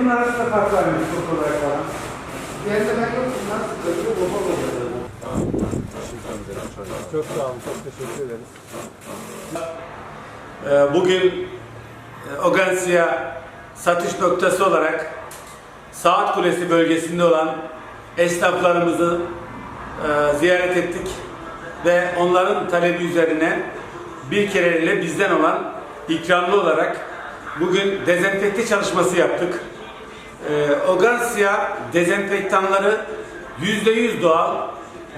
bunun arasında fark var mı çok olarak falan? Diğerinde ben yoktum. Nasıl böyle bomba oluyor. Çok sağ olun, çok teşekkür ederiz. Ee, Bugün e, Ogansiya satış noktası olarak Saat Kulesi bölgesinde olan esnaflarımızı e, ziyaret ettik ve onların talebi üzerine bir kereliğine bizden olan ikramlı olarak bugün dezenfekte çalışması yaptık. Ee, Ogansiya dezenfektanları %100 doğal,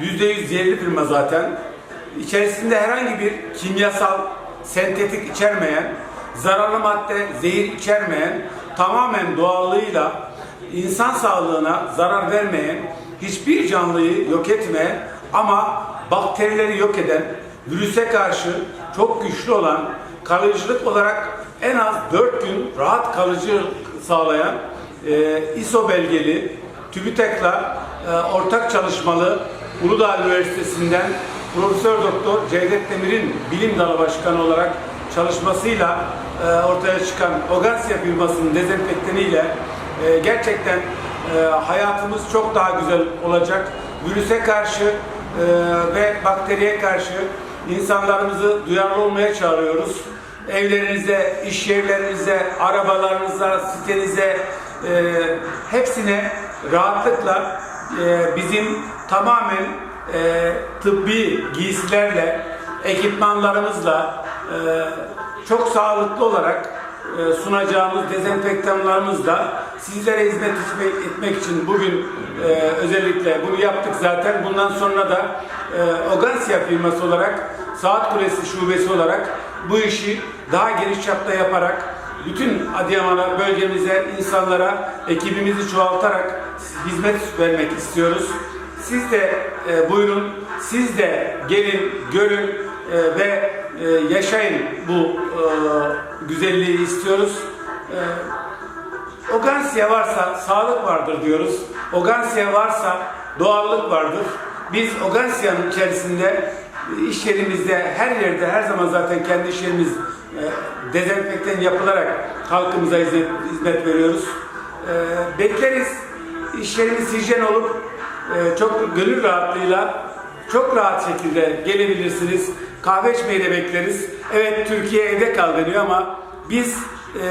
%100 yerli firma zaten. İçerisinde herhangi bir kimyasal, sentetik içermeyen, zararlı madde, zehir içermeyen, tamamen doğallığıyla insan sağlığına zarar vermeyen, hiçbir canlıyı yok etmeyen ama bakterileri yok eden, virüse karşı çok güçlü olan, kalıcılık olarak en az 4 gün rahat kalıcılık sağlayan e, ISO belgeli TÜBİTAK'la e, ortak çalışmalı Uludağ Üniversitesi'nden Profesör Doktor Cevdet Demir'in bilim dalı başkanı olarak çalışmasıyla e, ortaya çıkan Ogansia firmasının dezenfektaniyle e, gerçekten e, hayatımız çok daha güzel olacak. Virüse karşı e, ve bakteriye karşı insanlarımızı duyarlı olmaya çağırıyoruz. Evlerinize, iş yerlerinize, arabalarınıza, sitenize e, hepsine rahatlıkla e, bizim tamamen e, tıbbi giysilerle, ekipmanlarımızla e, çok sağlıklı olarak e, sunacağımız dezenfektanlarımızla sizlere hizmet etmek, için bugün e, özellikle bunu yaptık zaten. Bundan sonra da e, Ogansia firması olarak Saat Kulesi şubesi olarak bu işi daha geniş çapta yaparak bütün Adıyaman'a, bölgemize, insanlara ekibimizi çoğaltarak hizmet vermek istiyoruz. Siz de e, buyurun, siz de gelin, görün e, ve e, yaşayın bu e, güzelliği istiyoruz. E, Ogansiya varsa sağlık vardır diyoruz. Ogansiya varsa doğallık vardır. Biz Ogansiya'nın içerisinde iş yerimizde her yerde her zaman zaten kendi iş yerimiz e, dezenfektan yapılarak halkımıza hizmet, hizmet veriyoruz. E, bekleriz. İş yerimiz hijyen olup e, çok gönül rahatlığıyla çok rahat şekilde gelebilirsiniz. Kahve içmeyi de bekleriz. Evet Türkiye evde kal deniyor ama biz e,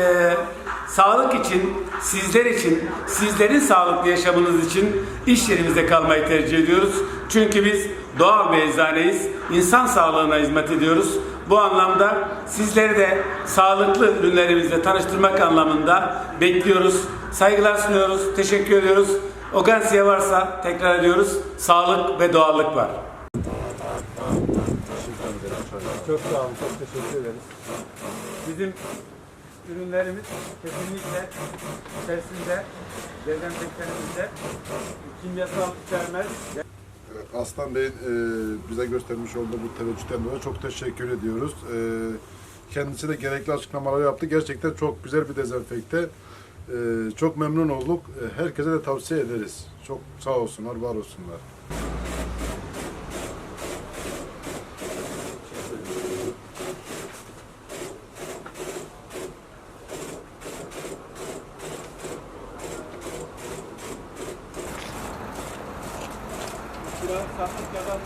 sağlık için, sizler için, sizlerin sağlıklı yaşamınız için iş yerimizde kalmayı tercih ediyoruz. Çünkü biz doğal bir eczaneyiz. İnsan sağlığına hizmet ediyoruz. Bu anlamda sizleri de sağlıklı ürünlerimizle tanıştırmak anlamında bekliyoruz. Saygılar sunuyoruz. Teşekkür ediyoruz. Ogansiye varsa tekrar ediyoruz. Sağlık ve doğallık var. Çok sağ olun, çok teşekkür ederiz. Bizim ürünlerimiz kesinlikle içerisinde dezenfektanımızda kimyasal içermez. Aslan Bey'in e, bize göstermiş olduğu bu teveccühten dolayı çok teşekkür ediyoruz. E, kendisi de gerekli açıklamaları yaptı. Gerçekten çok güzel bir dezenfekte. E, çok memnun olduk. E, herkese de tavsiye ederiz. Çok sağ olsunlar, var olsunlar. Sattık yalan.